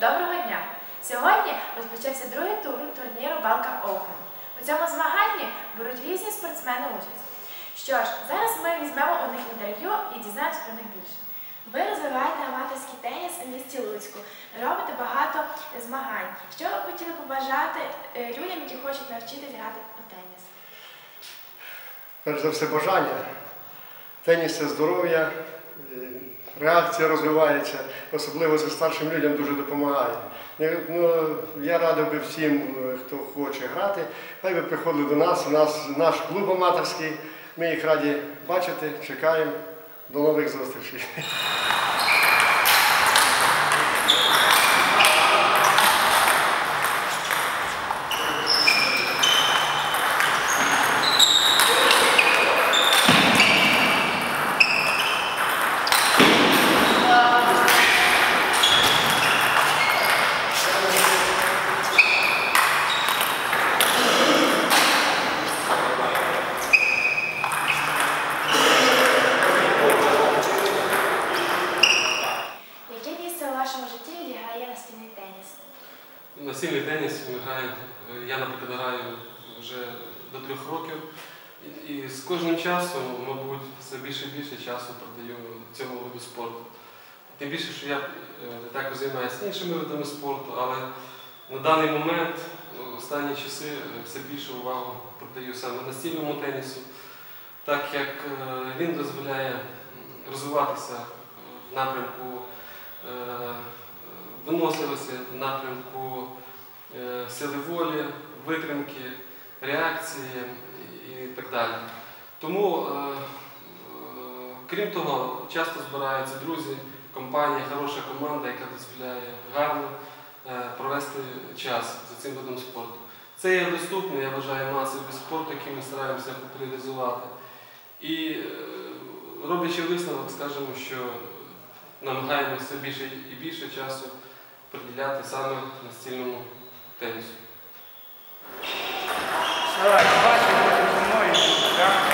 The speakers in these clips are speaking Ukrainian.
Доброго дня! Сьогодні розпочався другий тур турніру Балка Open. У цьому змаганні беруть різні спортсмени участь. Що ж, зараз ми візьмемо у них інтерв'ю і дізнаємося про них більше. Ви розвиваєте аматорський теніс у місті Луцьку, робите багато змагань. Що ви хотіли побажати е, людям, які хочуть навчитись грати у теніс? перш за все бажання. Теніс це здоров'я, е, реакція розвивається, особливо це старшим людям дуже допомагає. Ну, я радив би всім, е, хто хоче грати, хай би приходили до нас. У нас наш клуб аматорський. Ми їх раді бачити, чекаємо. До нових зустрічей. Яке місце у вашому житті відіграє настільний теніс? Настільний теніс ми граємо. е, Я, наприклад, граю вже до трьох років. І, з кожним часом, мабуть, все більше і більше часу продаю цьому виду спорту. Тим більше, що я е, також займаюся іншими видами спорту, але на даний момент, е, останні часи, е, все більше увагу придаю саме настільному тенісу, так як е, він дозволяє розвиватися в напрямку виносливості, в напрямку сили волі, витримки, реакції так далі. Тому, е, е, крім того, часто збираються друзі, компанія, хороша команда, яка дозволяє гарно е, провести час за цим видом спорту. Це є доступний, я вважаю, масовий вид спорту, який ми стараємося популяризувати. І е, роблячи висновок, скажемо, що намагаємося все більше і більше часу приділяти саме настільному тенісу. lugar.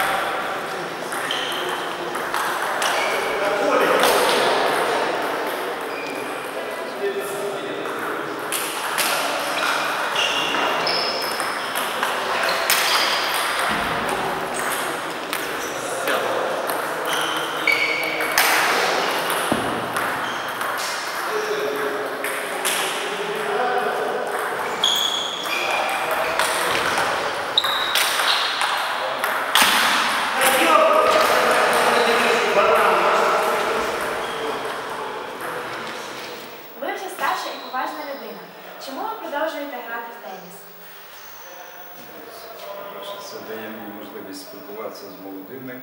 Спілкуватися з молодими,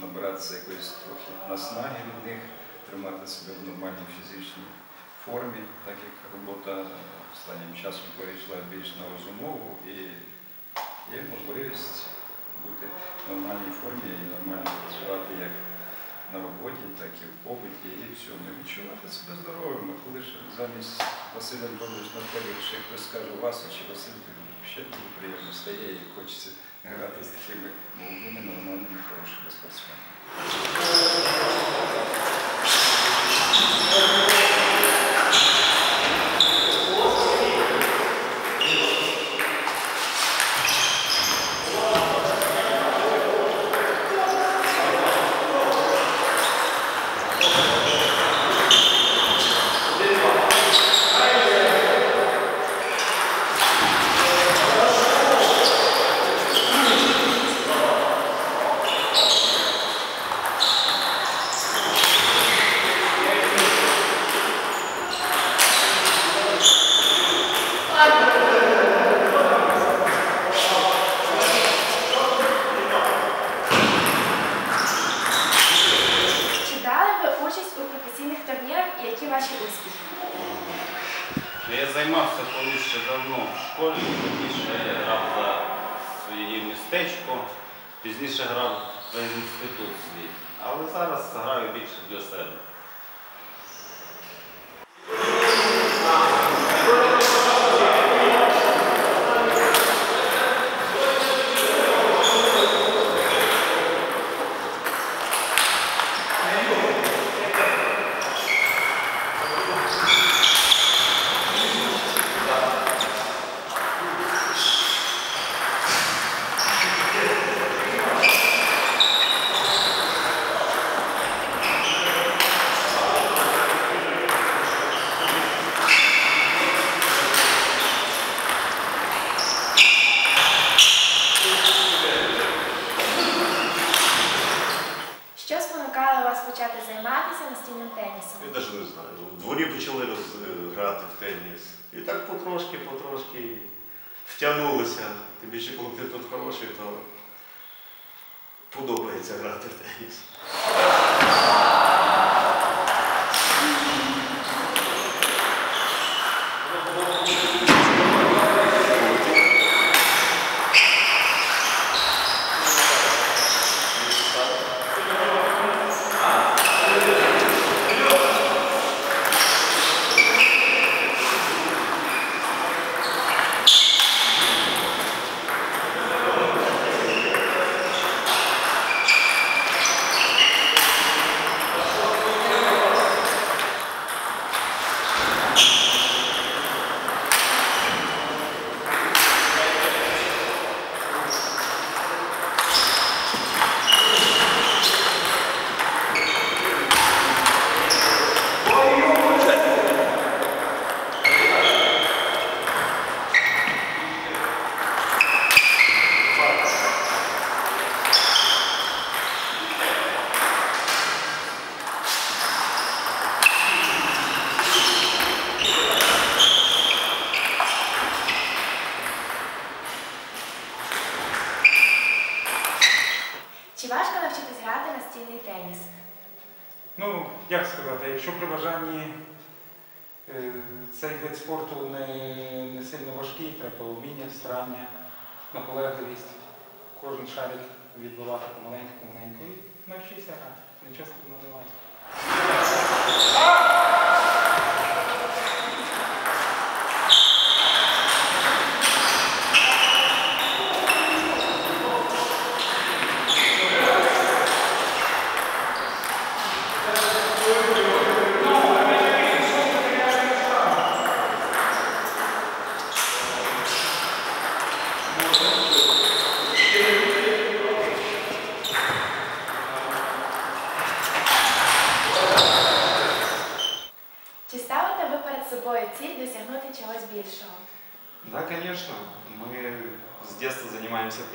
набиратися якоїсь трохи наснаги від них, тримати себе в нормальній фізичній формі, так як робота останнім часом перейшла більш на розумову і є можливість бути в нормальній формі і нормально працювати як на роботі, так і в побуті, і в цьому. Відчувати себе здоровим. Коли ж замість Василя Львович Нафелів ще хтось скаже Василь чи Василь, то ще дуже приємно стає і хочеться грати з такими молодими, нормальними, хорошими спортсменами. Чи брали ви участь у професійних турнірах і які ваші успіхи? Я займався колись ще давно в школі, пізніше грав за своє містечко, пізніше грав за інститут свій. Але зараз граю більше для себе. Почали роз- грати в теніс. І так потрошки, потрошки втягнулися. Тим більше, коли ти тут хороший, то подобається грати в теніс. Чи важко навчитись грати настільний теніс? Ну, як сказати, якщо при бажанні е, цей вид спорту не, не сильно важкий, треба вміння, старання, наполегливість, кожен шарик відбивати помаленьку, помаленьку і навчитися грати. Нічого складного немає.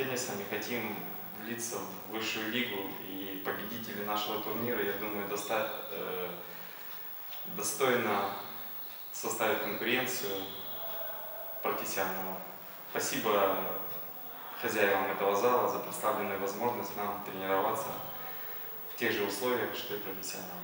Теннисом и хотим влиться в высшую лигу. И победители нашего турнира, я думаю, доста- э, достойно составят конкуренцию профессионалам. Спасибо хозяевам этого зала за представленную возможность нам тренироваться в тех же условиях, что и профессионалы.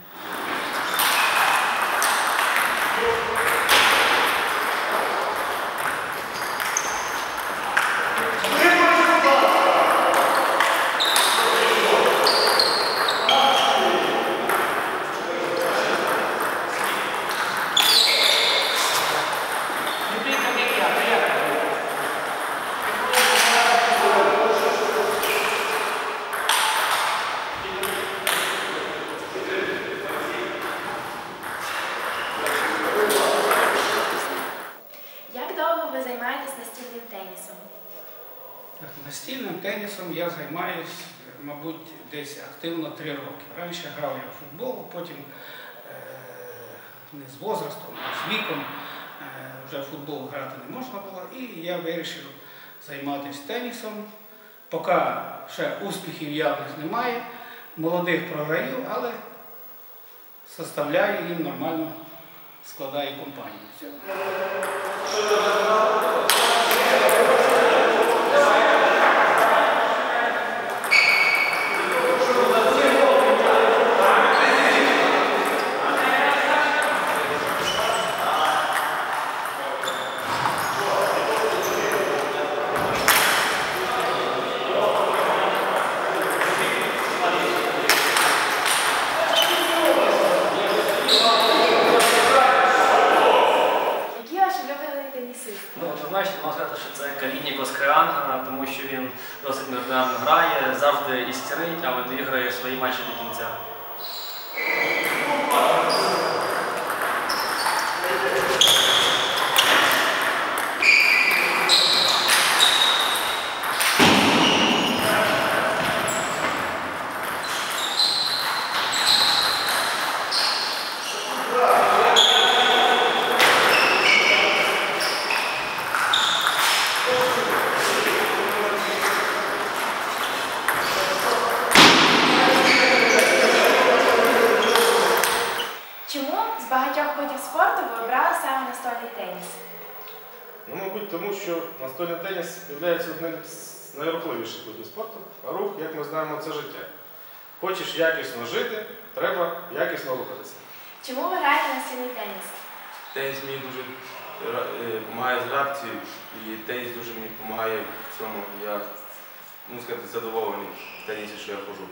Займаюся, мабуть, десь активно три роки. Раніше грав я в футбол, потім е, не з возрастом, а з віком е, вже футбол грати не можна було, і я вирішив займатися тенісом. Поки ще успіхів явних немає, молодих програю, але составляю їм нормально, складаю компанію. Все. Які ваші улюблені тенісисти? Ну, однозначно можна сказати, що це Каліні Коскреан, тому що він досить неординарно грає, завжди доіграє свої матчі до кінця. Найрухливіших видів спорту, а рух, як ми знаємо, це життя. Хочеш якісно жити, треба якісно рухатися. Чому ви граєте на настільний теніс? Теніс мені дуже допомагає з реакцією, і теніс дуже мені допомагає в цьому. Я, можна сказати, задоволений в тенісі, що я ходжу.